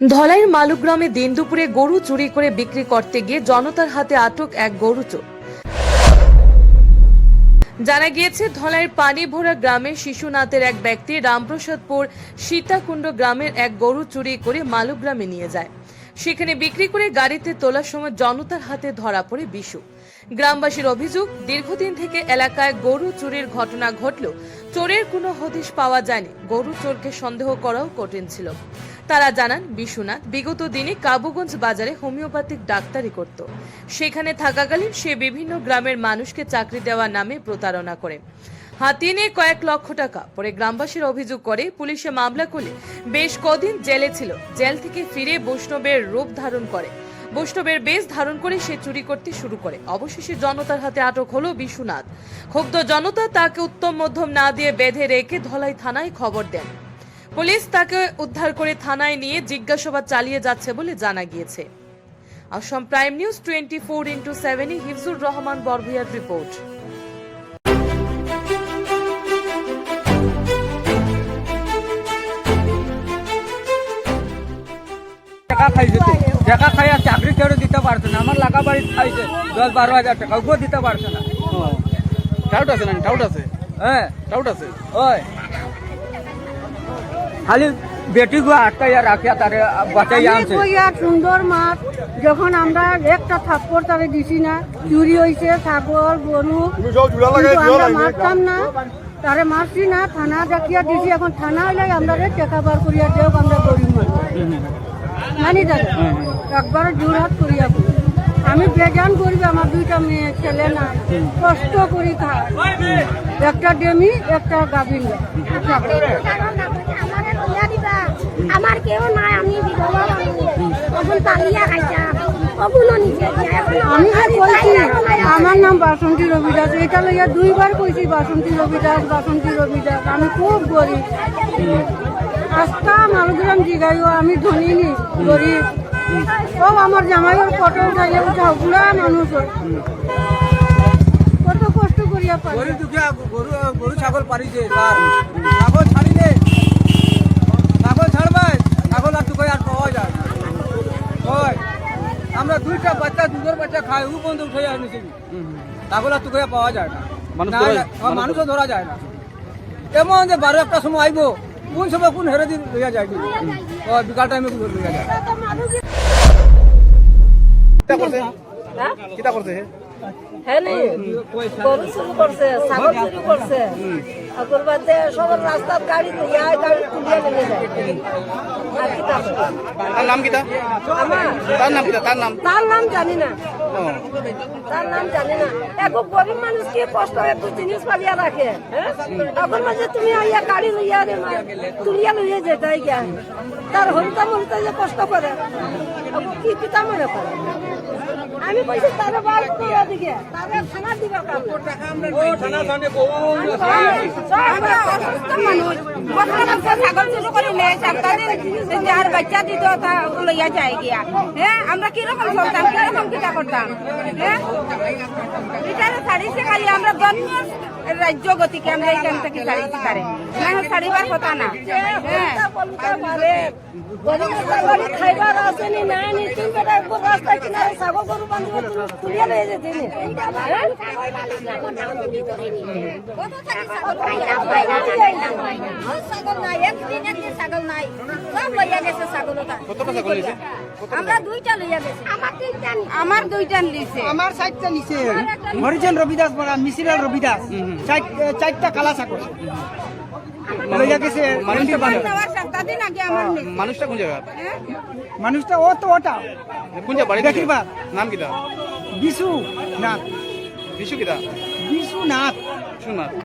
ধলাইয়ের মালুগ্রামে দিন দুপুরে গরু চুরি করে বিক্রি করতে গিয়ে জনতার হাতে আটক এক গরু চোর। জানা গিয়েছে, ধলাইয়ের পানি ভরা গ্রামের শিশুনাথের এক ব্যক্তি রামপ্রসাদপুর সীতাকুণ্ড গ্রামের এক গরু চুরি করে মালুগ্রামে নিয়ে যায়। সেখানে বিক্রি করে গাড়িতে তোলার সময় জনতার হাতে ধরা পড়ে বিশু। গ্রামবাসীর অভিযোগ, দীর্ঘদিন থেকে এলাকায় গরু চুরির ঘটনা ঘটলেও চোরের কোনো হদিশ পাওয়া যায়নি। গরু চোরকে সন্দেহ করাও কঠিন ছিল। তারা জানান, বিশ্বনাথ বিগত দিনে কাবুগঞ্জ বাজারে হোমিওপ্যাথিক ডাক্তারি করত। সেখানে থাকাকালীন সে বিভিন্ন গ্রামের মানুষকে চাকরি দেওয়ার নামে প্রতারণা করে। হাতিয়ে নিয়ে কয়েক লক্ষ টাকা পরে গ্রামবাসীর অভিযোগ করে পুলিশে মামলা করলে বেশ কদিন জেলে ছিল। জেল থেকে ফিরে বৈষ্ণবের রূপ ধারণ করে। বৈষ্ণবের বেশ ধারণ করে সে চুরি করতে শুরু করে। অবশেষে জনতার হাতে আটক হলো বিশ্বনাথ। ক্ষুব্ধ জনতা তাকে উত্তম মধ্যম না দিয়ে বেঁধে রেখে ধলাই থানায় খবর দেন। পুলিশ তাকে উদ্ধার করে থানায় নিয়ে জিজ্ঞাসাবাদ চালিয়ে যাচ্ছে বলে জানা গিয়েছে। Assam prime news twenty four into সেভেনে হিফজুর রহমান বরভুয়ার রিপোর্ট। টাকা খাইছে তো? টাকা খাই আর চাকরি কেউ দিতে পারছে না। আমার লাগা বাড়ি খাইছে দশ বারো হাজার টাকা। ওগুলো দিতে পারছে না। ডাউট আছে না? ডাউট আছে? হ্যাঁ। ডাউট আছে? ওই। খালি বেটি গো আটকাইয়া রাখিয়া তারে বাঁচাই আনছে। সুন্দর মাছ যখন আমরা একটা থাপ্পড় তারে দিছি না চুরি হইছে ছাগল গরু আমরা মারতাম না তারে মারছি না থানা ডাকিয়া দিছি এখন থানা হইলে আমরা টেকা বার করিয়া দেও আমরা গরিব মানি তারে একবার জোরহাত করিয়া করি। আমি বেজান করিবে আমার দুইটা মেয়ে ছেলে না কষ্ট করি খায়। একটা ডেমি একটা গাভিন দিবা। আমার কেউ নাই আমি বিধবা তখন পালিয়া খাইছা? আমি যে আমার নাম বাসন্তী রবি দাস এটা লইয়া দুইবার কইছি বাসন্তী রবি দাস বাসন্তী রবি দাস আমি খুব গরিব। আস্তা মালগ্রাম জিগাইও আমি ধনী নি গরিব। ও আমার জামাইয়ের ফটো উঠাইলে উঠাও বুড়া মানুষ। কত কষ্ট করিয়া পাই গরু দুখিয়া গরু গরু ছাগল পারিছে স্যার ছাগল ছাড়বে ছাগল আর তুই আর পাওয়া যায় না। ওই আমরা দুইটা বাচ্চা দুধের বাচ্চা খাই ও বন্ধু উঠে আনিছি ছাগল আর তুই পাওয়া যায় না। হ্যাঁ, মানুষও ধরা যায় না। এমন যে বারো একটা সময় আইব কোন সময় কোন হেরে দিন লইয়া যায় বিকাল টাইমে লইয়া যায়। কিতা করছে? কিতা করছে হ্যাঁ নি গরু চুরি করছে ছাগল করছে। আগর বাদে সবার রাস্তার গাড়ি গাড়ি তুলিয়া নিয়ে যায়। আর কি তার নাম আমার? তার নাম কিতা তার? নাম? তার নাম জানি না। তার নাম জানি না। এক গরিব মানুষ কি কষ্ট একটু জিনিস পালিয়া রাখে হ্যাঁ? এখন মাঝে তুমি আইয়া গাড়ি লইয়া রে তুলিয়া লইয়া যেটাই গিয়া। তার হরিতা মরিতা যে কষ্ট করে কি পিতা মনে করে? আমি কইছি তারে বার করিয়া দিকে তারে থানা দিবা কাম ও থানা থানে। বহু আমরা অসুস্থ মানুষ। বর্তমানে ছাগল চুরি করে নিয়ে সপ্তাহে যার বাচ্চা দিত তা লইয়া যায় গিয়া। হ্যাঁ আমরা কি রকম চলতাম কি কীরকম কিটা করতাম? হ্যাঁ? এটারে ছাড়িছে খালি আমরা গণ্য রাজ্য গতিকে আমরা এইখান থেকে ছাড়িছি তারে না ছাড়িবার কথা না। হ্যাঁ আমরা দুইটা লইয়া গেছে আমার দুইটা লিছে আমার চারটা নিচে হরিজন রবিদাস। বড়া মিসিরাল রবিদাস চারটা কালা চাকর মানুষটা কোন জায়গা? মানুষটা ও তো ওটা। কোন জায়গা। নাম কিতা বিশু নাথ। বিশু কিতা বিশু নাথ।